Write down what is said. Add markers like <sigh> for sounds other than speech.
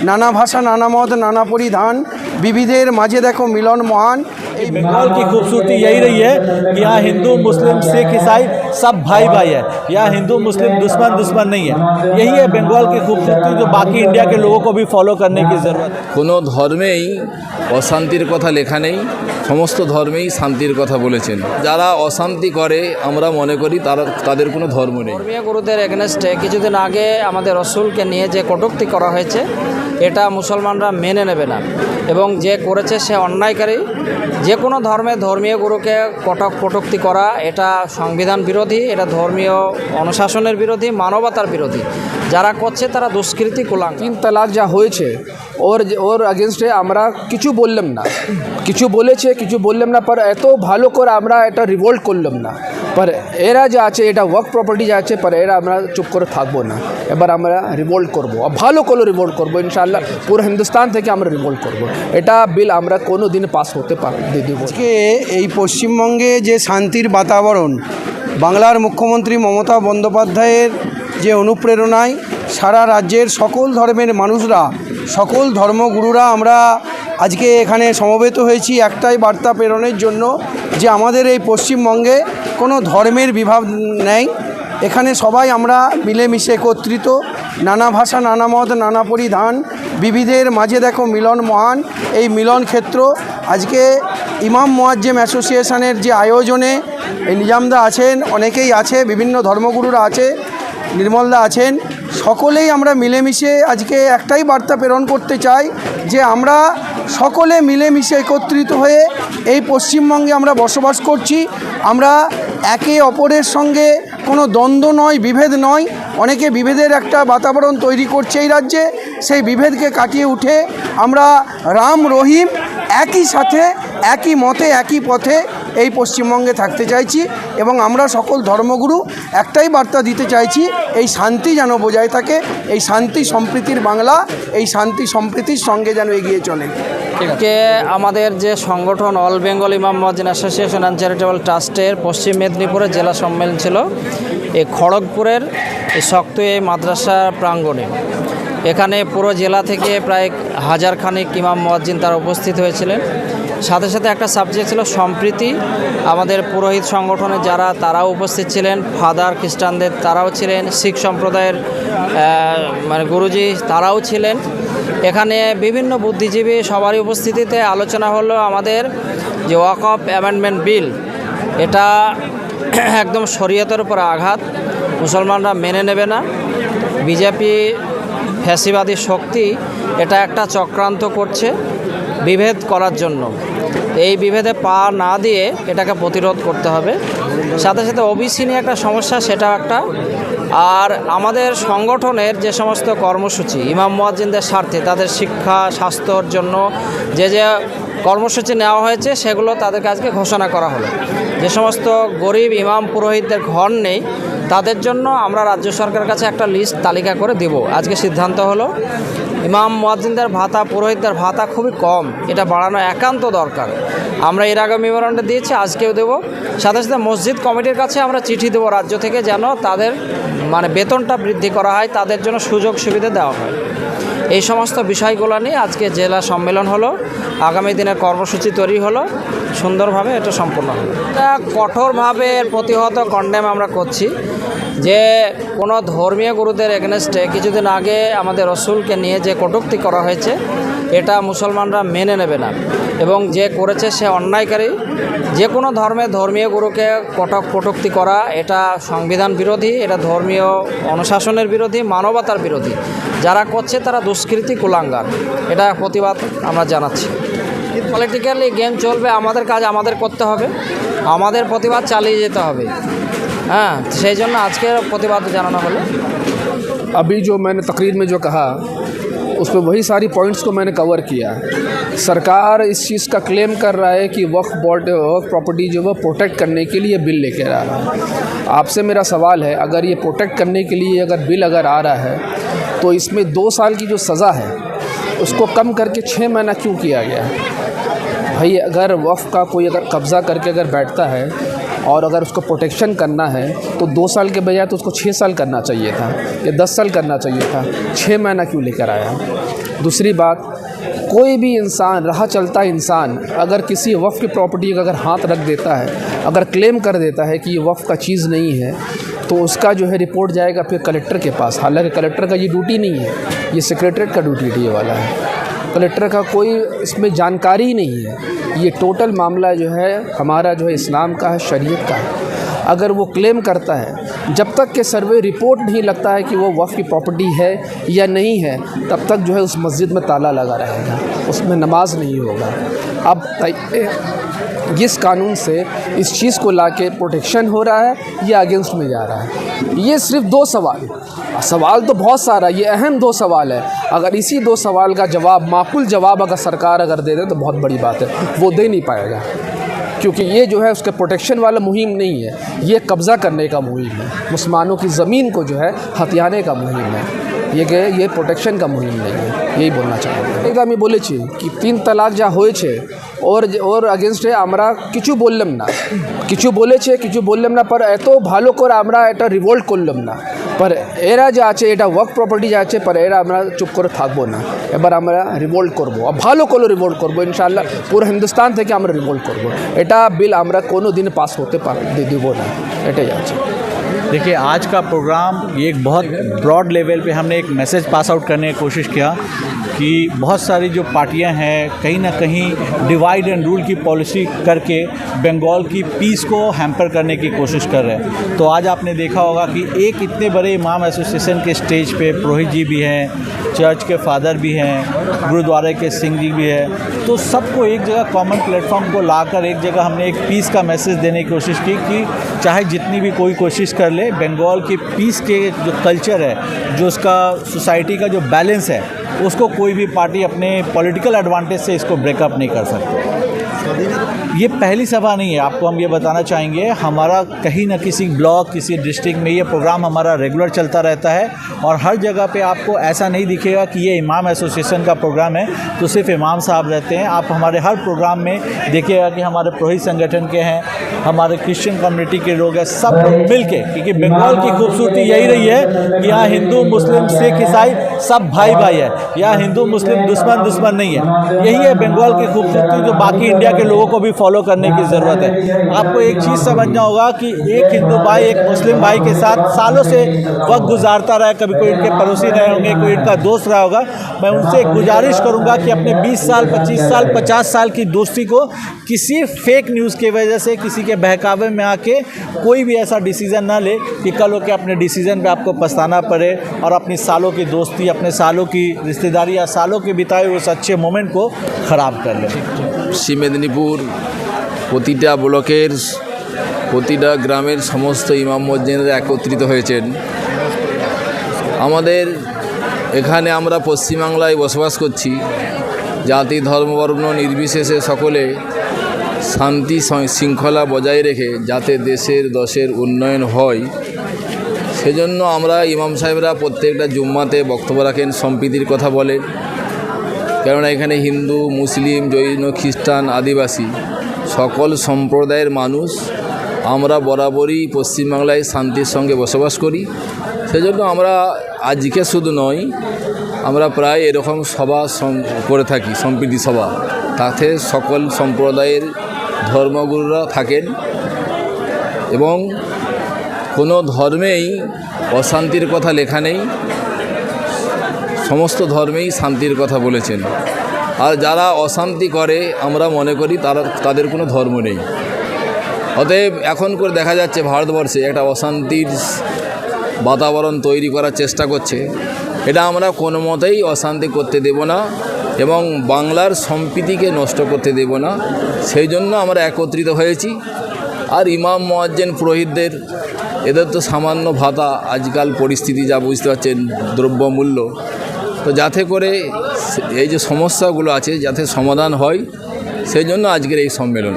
নানা ভাষা নানা মত নানা পরিধান বিবিধের মাঝে দেখো মিলন মহান এই बंगाल की खूबसूरती यही रही है कि यहाँ हिंदू मुस्लिम सिख ईसाई सब भाई भाई है यहाँ हिंदू मुस्लिम दुश्मन दुश्मन नहीं है यही है बंगाल की खूबसूरती जो बाकी इंडिया के लोगों को भी फॉलो करने की ज़रूरत है কোনো ধর্মেই অশান্তির কথা লেখা নেই সমস্ত ধর্মেই শান্তির কথা বলেছেন যারা অশান্তি করে আমরা মনে করি তারা তাদের কোনো ধর্ম নেই ধর্মীয় গুরুদের এগেনস্টে কিছুদিন আগে আমাদের রসুলকে নিয়ে যে কটূক্তি করা হয়েছে এটা মুসলমানরা মেনে নেবে না এবং যে করেছে সে অন্যায়কারী। যে কোনো ধর্মে ধর্মীয় গুরুকে কটক কটূক্তি করা, এটা সংবিধান বিরোধী, এটা ধর্মীয় অনুশাসনের বিরোধী, মানবতার বিরোধী। যারা করছে তারা দুষ্কৃতি কুলাঙ্গ তিন তালাক যা হয়েছে, ওর ওর আগেনস্টে আমরা কিছু বললাম না। কিছু বলেছে, কিছু বললাম না, পর এত ভালো করে আমরা এটা রিভোল্ট করলাম না। পর এরা যা আছে এটা ওয়ার্ক প্রপার্টি যা আছে পর এরা আমরা চুপ করে থাকব না এবার আমরা রিভোল্ট করব ভালো করে রিভোল্ট করব ইনশাআল্লাহ পুরো হিন্দুস্তান থেকে আমরা রিভোল্ট করব এটা বিল আমরা কোনো দিন পাস হতে পার দেবো এই পশ্চিমবঙ্গে যে শান্তির বাতাবরণ, বাংলার মুখ্যমন্ত্রী মমতা বন্দ্যোপাধ্যায়ের যে অনুপ্রেরণায় সারা রাজ্যের সকল ধর্মের মানুষরা, সকল ধর্মগুরুরা আমরা আজকে এখানে সমবেত হয়েছি একটাই বার্তা প্রেরণের জন্য যে আমাদের এই পশ্চিমবঙ্গে কোনো ধর্মের বিভাব নেই। এখানে সবাই আমরা মিলেমিশে একত্রিত। নানা ভাষা, নানা মত, নানা পরিধান। বিবিধের মাঝে দেখো মিলন মহান। এই মিলন ক্ষেত্র আজকে ইমাম মোয়াজ্জেম অ্যাসোসিয়েশনের যে আয়োজনে এই নিজামদা আছেন, অনেকেই আছে, বিভিন্ন ধর্মগুরুরা আছে, নির্মলদা আছেন। সকলেই আমরা মিলেমিশে আজকে একটাই বার্তা প্রেরণ করতে চাই যে আমরা সকলে মিলেমিশে একত্রিত হয়ে এই পশ্চিমবঙ্গে আমরা বসবাস করছি। আমরা একে অপরের সঙ্গে কোনো দ্বন্দ্ব নয়, বিভেদ নয়। অনেকে বিভেদের একটা বাতাবরণ তৈরি করছে এই রাজ্যে। সেই বিভেদকে কাটিয়ে উঠে আমরা রাম, রহিম একই সাথে, একই মতে, একই পথে এই পশ্চিমবঙ্গে থাকতে চাইছি এবং আমরা সকল ধর্মগুরু একটাই বার্তা দিতে চাইছি, এই শান্তি যেন বজায় থাকে, এই শান্তি সম্প্রীতির বাংলা, এই শান্তি সম্প্রীতির সঙ্গে যেন এগিয়ে চলে। আজকে আমাদের যে সংগঠন অল বেঙ্গল ইমাম মহাজিন অ্যাসোসিয়েশন অ্যান্ড চ্যারিটেবল ট্রাস্টের পশ্চিম মেদিনীপুরের জেলা সম্মেলন ছিল এই খড়গপুরের এই শক্ত এই মাদ্রাসা প্রাঙ্গণে। এখানে পুরো জেলা থেকে প্রায় হাজার খানিক ইমাম মহাজিন তারা উপস্থিত হয়েছিলেন। সাথে সাথে একটা সাবজেক্ট ছিল সম্প্রীতি। আমাদের পুরোহিত সংগঠনে যারা, তারাও উপস্থিত ছিলেন। ফাদার খ্রিস্টানদের তারাও ছিলেন। শিখ সম্প্রদায়ের মানে গুরুজি তারাও ছিলেন। এখানে বিভিন্ন বুদ্ধিজীবী সবারই উপস্থিতিতে আলোচনা হলো আমাদের যে ওয়াক অফ অ্যামেন্ডমেন্ট বিল এটা <clears throat> একদম শরীয়তের উপর আঘাত। মুসলমানরা মেনে নেবে না। বিজেপি ফ্যাসিবাদী শক্তি এটা একটা চক্রান্ত করছে বিভেদ করার জন্য। এই বিভেদে পা না দিয়ে এটাকে প্রতিরোধ করতে হবে। সাথে সাথে ওবিসি নিয়ে একটা সমস্যা সেটাও একটা। আর আমাদের সংগঠনের যে সমস্ত কর্মসূচি, ইমাম মুয়াজ্জিনদের স্বার্থে, তাদের শিক্ষা, স্বাস্থ্যর জন্য যে যে কর্মসূচি নেওয়া হয়েছে, সেগুলো তাদেরকে আজকে ঘোষণা করা হলো। যে সমস্ত গরিব ইমাম পুরোহিতদের ঘর নেই তাদের জন্য আমরা রাজ্য সরকারের কাছে একটা লিস্ট তালিকা করে দেব। আজকে সিদ্ধান্ত হলো, ইমাম মুয়াজ্জিনদের ভাতা, পুরোহিতদের ভাতা খুবই কম, এটা বাড়ানো একান্ত দরকার। আমরা এর আগে মেমোরান্ডে দিয়েছি, আজকেও দেবো। সাথে সাথে মসজিদ কমিটির কাছে আমরা চিঠি দেবো রাজ্য থেকে যেন তাদের মানে বেতনটা বৃদ্ধি করা হয়, তাদের জন্য সুযোগ সুবিধা দেওয়া হয়। এই সমস্ত বিষয়গুলো নিয়ে আজকে জেলা সম্মেলন হলো, আগামী দিনের কর্মসূচি তৈরি হলো, সুন্দরভাবে এটা সম্পূর্ণ হলো। কঠোরভাবে প্রতিহত কন্ডেম আমরা করছি। যে কোনো ধর্মীয় গুরুদের এগেনস্টে কিছুদিন আগে আমাদের রসুলকে নিয়ে যে কটূক্তি করা হয়েছে, এটা মুসলমানরা মেনে নেবে না। এবং যে করেছে সে অন্যায়কারী। যে কোনো ধর্মে ধর্মীয় গুরুকে কটক কটুক্তি করা, এটা সংবিধান বিরোধী, এটা ধর্মীয় অনুশাসনের বিরোধী, মানবতার বিরোধী। যারা করছে তারা দুষ্কৃতি কুলাঙ্গার। এটা প্রতিবাদ আমরা জানাচ্ছি। পলিটিক্যালি গেম চলবে, আমাদের কাজ আমাদের করতে হবে। আমাদের প্রতিবাদ চালিয়ে যেতে হবে। হ্যাঁ সেই জন্য আজকে প্রতিবাদ জানানো হলো अभी जो मैंने तकरीर में जो कहा उसमें वही सारी पॉइंट्स को मैंने कवर किया सरकार इस चीज़ का क्लेम कर रहा है कि वक्फ बोर्ड वक्फ प्रॉपर्टी जो है प्रोटेक्ट करने के लिए बिल लेकर आ रहा है आपसे मेरा सवाल है अगर ये प्रोटेक्ट करने के लिए अगर बिल अगर आ रहा है तो इसमें दो साल की जो सज़ा है उसको कम करके छः महीना क्यों किया गया है भाई अगर वक्फ का कोई अगर कब्ज़ा करके अगर बैठता है और अगर उसको प्रोटेक्शन करना है तो दो साल के बजाय तो उसको छः साल करना चाहिए था, या दस साल करना चाहिए था छः महीना क्यों लेकर आया? दूसरी बात, कोई भी इंसान, राह चलता इंसान, अगर किसी वफ़ की प्रॉपर्टी का अगर हाथ रख देता है, अगर क्लेम कर देता है कि ये वफ़ का चीज़ नहीं है तो उसका जो है रिपोर्ट जाएगा फिर कलेक्टर के पास। हालाँकि कलेक्टर का ये ड्यूटी नहीं है, ये सेक्रेटरीट का ड्यूटी ये वाला है। कलेक्टर का कोई इसमें जानकारी ही नहीं है। ये टोटल मामला जो है, हमारा जो है इस्लाम का है, शरीयत का है। अगर वो क्लेम करता है, जब तक के सर्वे रिपोर्ट नहीं लगता है कि वो वफ़ की प्रॉपर्टी है या नहीं है, तब तक जो है उस मस्जिद में ताला लगा रहेगा, उसमें नमाज़ नहीं होगा। अब जिस कानून से इस चीज़ को ला लाके प्रोटेक्शन हो रहा है, या अगेंस्ट में जा रहा है। ये सिर्फ़ दो सवाल सवाल तो बहुत सारा ये अहम दो सवाल है। अगर इसी दो सवाल का जवाब माकुल जवाब अगर सरकार अगर दे दे तो बहुत बड़ी बात है। वो दे नहीं पाएगा। क्योंकि ये जो है, उसके प्रोटेक्शन वाला मुहिम नहीं है। ये कब्ज़ा करने का मुहिम है। मुसलमानों की ज़मीन को जो है, हथियाने का मुहिम है। ये कहे ये प्रोटेक्शन का मुहिम नहीं है। यही बोलना चाहूँगा। एकदम ये बोले छे कि तीन तलाक जहाँ हो और और अगेंस्ट है हमारा किचू बोलम ना। किचू बोले छे किचू বলেছে কিছু বললাম না পর भालो ভালো করে আমরা रिवोल्ट রিভোল্ট लम ना। পর এরা যা আছে এটা ওয়ার্ক প্রপার্টি যা আছে পর এরা আমরা চুপ করে থাকব না এবার আমরা রিভোল্ট করব ভালো করে রিভোল্ট করব ইনশাল্লাহ পুরো হিন্দুস্তান থেকে আমরা রিভোল্ট করব এটা বিল আমরা কোনো দিন পাস হতে পার দেবো না এটাই আছে देखिए, आज का प्रोग्राम ये एक बहुत ब्रॉड लेवल पे हमने एक मैसेज पास आउट करने की कोशिश किया कि बहुत सारी जो पार्टियाँ हैं, कहीं ना कहीं डिवाइड एंड रूल की पॉलिसी करके बंगाल की पीस को हैम्पर करने की कोशिश कर रहे हैं। तो आज आपने देखा होगा कि एक इतने बड़े इमाम एसोसिएशन के स्टेज पे पुरोहित जी भी हैं चर्च के फादर भी हैं, गुरुद्वारे के सिंह जी भी हैं। तो सबको एक जगह कॉमन प्लेटफॉर्म को लाकर एक जगह हमने एक पीस का मैसेज देने की कोशिश की कि चाहे जितनी भी कोई कोशिश कर ले बंगाल के पीस के जो कल्चर है, जो उसका सोसाइटी का जो बैलेंस है, उसको कोई भी पार्टी अपने पॉलिटिकल एडवांटेज से इसको ब्रेकअप नहीं कर सकती। ये पहली सभा नहीं है, आपको हम ये बताना चाहेंगे, हमारा कहीं ना किसी ब्लॉक, किसी डिस्ट्रिक्ट में ये प्रोग्राम हमारा रेगुलर चलता रहता है और हर जगह पे आपको ऐसा नहीं दिखेगा कि ये इमाम एसोसिएशन का प्रोग्राम है तो सिर्फ़ इमाम साहब रहते हैं। आप हमारे हर प्रोग्राम में देखिएगा कि हमारे पुरोहित संगठन के हैं, हमारे क्रिश्चियन कम्युनिटी के लोग हैं, सब मिल के क्योंकि बंगाल की खूबसूरती यही रही है कि यहाँ हिंदू, मुस्लिम, सिख, ईसाई सब भाई भाई है। यहाँ हिंदू, मुस्लिम, दुश्मन दुश्मन नहीं है। यही है बंगाल की खूबसूरती, जो बाकी इंडिया जाके लोगों को भी फॉलो करने की ज़रूरत है। आपको एक चीज़ समझना होगा कि एक हिंदू भाई, एक मुस्लिम भाई के साथ सालों से वक्त गुजारता रहा कभी कोई इनके पड़ोसी रहे होंगे, कोई इनका दोस्त रहा होगा, मैं उनसे गुजारिश करूँगा कि अपने बीस साल, पच्चीस साल, पचास साल की दोस्ती को किसी फेक न्यूज़ की वजह से, किसी के बहकावे में आके कोई भी ऐसा डिसीज़न ना ले कि कल होकर अपने डिसीज़न पे आपको पछताना पड़े और अपनी सालों की दोस्ती, अपने सालों की रिश्तेदारी या सालों के बिताए उस अच्छे मोमेंट को ख़राब कर ले। মেদিনীপুর, প্রতিটা ব্লকের, প্রতিটা গ্রামের সমস্ত ইমাম মসজিদরা একত্রিত হয়েছেন। আমাদের এখানে আমরা পশ্চিমবাংলায় বসবাস করছি। জাতি, ধর্ম, বর্ণ নির্বিশেষে সকলে শান্তি শৃঙ্খলা বজায় রেখে যাতে দেশের, দশের উন্নয়ন হয়। সেজন্য আমরা ইমাম সাহেবরা প্রত্যেকটা জুম্মাতে বক্তব্য রাখেন, সম্প্রীতির কথা বলেন। কেননা এখানে হিন্দু, মুসলিম, জৈন, খ্রিস্টান, আদিবাসী সকল সম্প্রদায়ের মানুষ আমরা বরাবরই পশ্চিমবাংলায় শান্তির সঙ্গে বসবাস করি। সেজন্য আমরা আজকে শুধু নয়, আমরা প্রায় এরকম সভা করে থাকি, সম্প্রীতি সভা। তাতে সকল সম্প্রদায়ের ধর্মগুরুরা থাকেন এবং কোনো ধর্মেই অশান্তির কথা লেখা নেই। সমস্ত ধর্মেই শান্তির কথা বলেছেন। আর যারা অশান্তি করে, আমরা মনে করি তারা, তাদের কোনো ধর্ম নেই। অতএব এখন করে দেখা যাচ্ছে ভারতবর্ষে একটা অশান্তির বাতাবরণ তৈরি করার চেষ্টা করছে। এটা আমরা কোনো মতেই অশান্তি করতে দেব না এবং বাংলার সম্প্রীতিকে নষ্ট করতে দেব না। সেই জন্য আমরা একত্রিত হয়েছি। আর ইমাম মোয়াজ্জেন পুরোহিতদের, এদের তো সামান্য ভাতা। আজকাল পরিস্থিতি যা বুঝতে পারছেন, দ্রব্যমূল্য। তো যাতে করে এই যে সমস্যাগুলো আছে যাতে সমাধান হয়, সেই জন্য আজকের এই সম্মেলন।